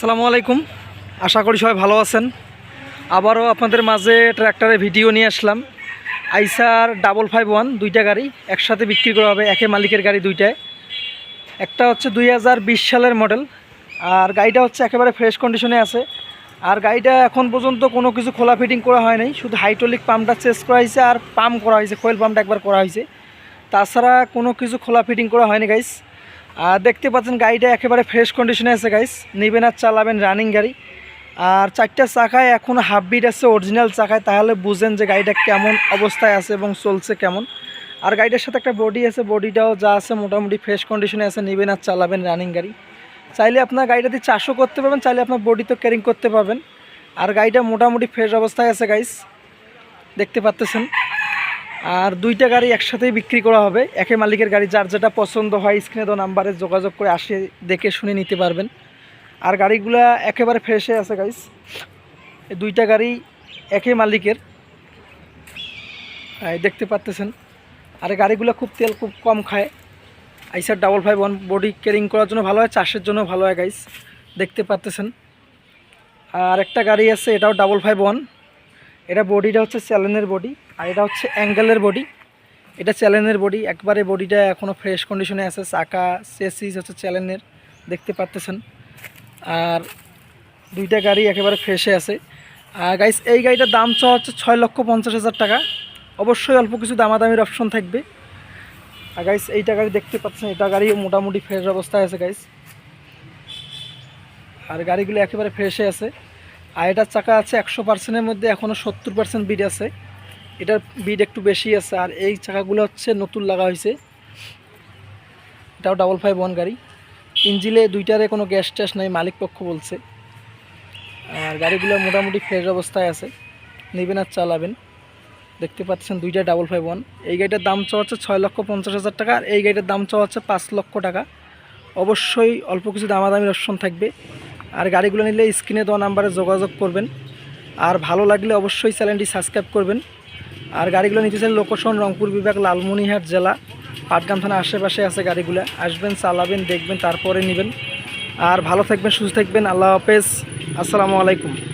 আসসালামু আলাইকুম। আশা করি সবাই ভালো আছেন। আবারও আপনাদের মাঝে ট্র্যাক্টরের ভিডিও নিয়ে আসলাম। আইসার ডাবল ফাইভ ওয়ান দুইটা গাড়ি একসাথে বিক্রি করা হবে, একে মালিকের গাড়ি দুইটায়। একটা হচ্ছে দুই হাজার বিশ সালের মডেল, আর গাড়িটা হচ্ছে একেবারে ফ্রেশ কন্ডিশনে আছে। আর গাড়িটা এখন পর্যন্ত কোনো কিছু খোলা ফিটিং করা হয় নাই, শুধু হাইড্রোলিক পাম্পটা চেঞ্জ করা হয়েছে আর পাম্প করা হয়েছে, কোয়েল পাম্পটা একবার করা হয়েছে। তাছাড়া কোনো কিছু খোলা ফিটিং করা হয়নি, গাইস। আর দেখতে পাচ্ছেন গাড়িটা একেবারে ফ্রেশ কন্ডিশনে আছে গাইস নেবেন আর চালাবেন রানিং গাড়ি। আর চারটা চাকায় এখনও হাফ বিট আছে অরিজিনাল চাকায়। তাহলে বুঝেন যে গাড়িটা কেমন অবস্থায় আছে এবং চলছে কেমন। আর গাড়িটার সাথে একটা বডি আছে বডিটাও যা আছে মোটামুটি ফ্রেশ কন্ডিশনে আছে, নেবেন আর চালাবেন রানিং গাড়ি। চাইলে আপনার গাড়িটা গাড়িটাতে চাষও করতে পারবেন, চাইলে আপনার বডি তো ক্যারিং করতে পারবেন। আর গাড়িটা মোটামুটি ফ্রেশ অবস্থায় আছে গাইস দেখতে পাচ্তেছেন। আর দুইটা গাড়ি একসাথেই বিক্রি করা হবে। একে মালিকের গাড়ি যার যেটা পছন্দ হয়, স্ক্রিনে দেওয়া নাম্বারে যোগাযোগ করে আসে, দেখে শুনে নিতে পারবেন। আর গাড়িগুলা একেবারে ফ্রেশে আছে গাইস দুইটা গাড়ি একই মালিকের। দেখতে পাচ্তেছেন। আর গাড়িগুলো খুব তেল খুব কম খায়। Eicher double five one body carrying করার জন্য ভালো হয়, চাষের জন্য ভালো হয় গাইস দেখতে পাচ্তেছেন। আর একটা গাড়ি আছে, এটাও ডাবল ফাইভ ওয়ান এটা বডিটা হচ্ছে চ্যালেনের বডি আর এটা হচ্ছে অ্যাঙ্গেলের বডি এটা চ্যালেনের বডি একবারে বডিটা এখনও ফ্রেশ কন্ডিশনে আছে। চাকা, সেসিস হচ্ছে চ্যালেনের দেখতে পাচ্তেছেন আর দুইটা গাড়ি একেবারে ফ্রেশে আছে। আর গাইস এই গাড়িটার দাম চাওয়া হচ্ছে ছয় লক্ষ পঞ্চাশ হাজার টাকা। অবশ্যই অল্প কিছু দামাদামির অপশন থাকবে। আর গাইস এইটা গাড়ি দেখতে পাচ্ছেন, এটা গাড়ি মোটামুটি ফ্রেশ অবস্থায় আছে গাইস আর গাড়িগুলো একেবারে ফ্রেশে আছে। আর এটার চাকা আছে একশো পার্সেন্টের মধ্যে এখনও সত্তর পার্সেন্ট বিড আছে। এটার বিড একটু বেশি আছে, আর এই চাকাগুলো হচ্ছে নতুন লাগা হয়েছে এটাও ডাবল ফাইভ ওয়ান গাড়ি। ইঞ্জিলে দুইটারে কোনো গ্যাস ট্যাস নাই, মালিক পক্ষ বলছে। আর গাড়িগুলো মোটামুটি ফ্রেশ অবস্থায় আছে। নেবেন আর চালাবেন। দেখতে পাচ্ছেন দুইটা ডাবল ফাইভ ওয়ান এই গাড়িটার দাম চাওয়া হচ্ছে ছয় লক্ষ পঞ্চাশ হাজার টাকা, আর এই গাড়িটার দাম চাওয়া হচ্ছে পাঁচ লক্ষ টাকা। অবশ্যই অল্প কিছু দামাদামির অপশন থাকবে। আর গাড়িগুলো নিলে স্ক্রিনে দেওয়া নাম্বারে যোগাযোগ করবেন। আর ভালো লাগলে অবশ্যই চ্যানেলটি সাবস্ক্রাইব করবেন। আর গাড়িগুলো নিতে চাইলে লোকেশন রংপুর বিভাগ লালমনিহাট জেলা, পাটগ্রাম থানা আশেপাশে আছে গাড়িগুলো। আসবেন, চালাবেন, দেখবেন, তারপরে নেবেন। আর ভালো থাকবেন, সুস্থ থাকবেন। আল্লাহ হাফেজ। আসসালামু আলাইকুম।